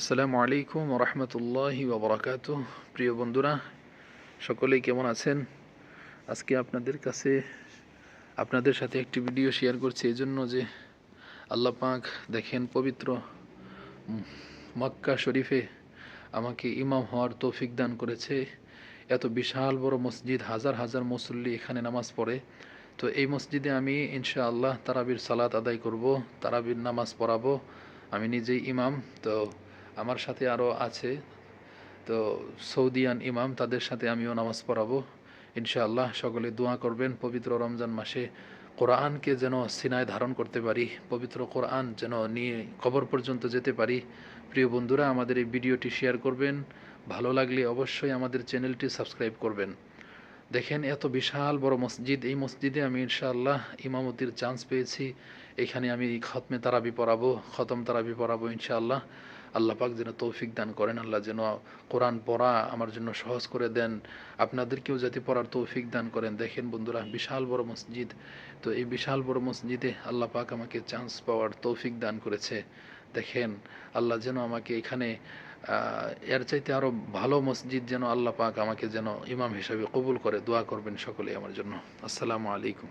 আসসালামু আলাইকুম রহমতুল্লাহি ওবরাকাত প্রিয় বন্ধুরা, সকলেই কেমন আছেন? আজকে আপনাদের কাছে আপনাদের সাথে একটি ভিডিও শেয়ার করছি এই জন্য যে আল্লাহ পাক দেখেন পবিত্র মক্কা শরীফে আমাকে ইমাম হওয়ার তৌফিক দান করেছে। এত বিশাল বড় মসজিদ, হাজার হাজার মুসল্লি এখানে নামাজ পড়ে। তো এই মসজিদে আমি ইনশাআল্লাহ তারাবির সালাত আদায় করব, তারাবির নামাজ পড়াবো। আমি নিজেই ইমাম, তো আমার সাথে আরও আছে। তো সৌদিয়ান ইমাম, তাদের সাথে আমিও নামাজ পড়াবো। ইনশাআল্লাহ সকলে দোয়া করবেন, পবিত্র রমজান মাসে কোরআনকে যেন সিনায় ধারণ করতে পারি, পবিত্র কোরআন যেন নিয়ে কবর পর্যন্ত যেতে পারি। প্রিয় বন্ধুরা, আমাদের এই ভিডিওটি শেয়ার করবেন। ভালো লাগলে অবশ্যই আমাদের চ্যানেলটি সাবস্ক্রাইব করবেন। দেখেন, এত বিশাল বড় মসজিদ। এই মসজিদে আমি ইনশাআল্লাহ ইমামতির চান্স পেয়েছি। এখানে আমি খতমে তারাবি পড়াবো, খতম তারাবি পড়াবো ইনশাআল্লাহ। আল্লাহ পাক যেন তৌফিক দান করেন, আল্লাহ যেন কোরআন পড়া আমার জন্য সহজ করে দেন, আপনাদেরকেও যাতে পড়ার তৌফিক দান করেন। দেখেন বন্ধুরা, বিশাল বড় মসজিদ। তো এই বিশাল বড় মসজিদে আল্লাহ পাক আমাকে চান্স পাওয়ার তৌফিক দান করেছে। দেখেন, আল্লাহ যেন আমাকে এখানে এর চাইতে আরও ভালো মসজিদ যেন আল্লাহ পাক আমাকে যেন ইমাম হিসাবে কবুল করে। দোয়া করবেন সকলে আমার জন্য। আসসালামু আলাইকুম।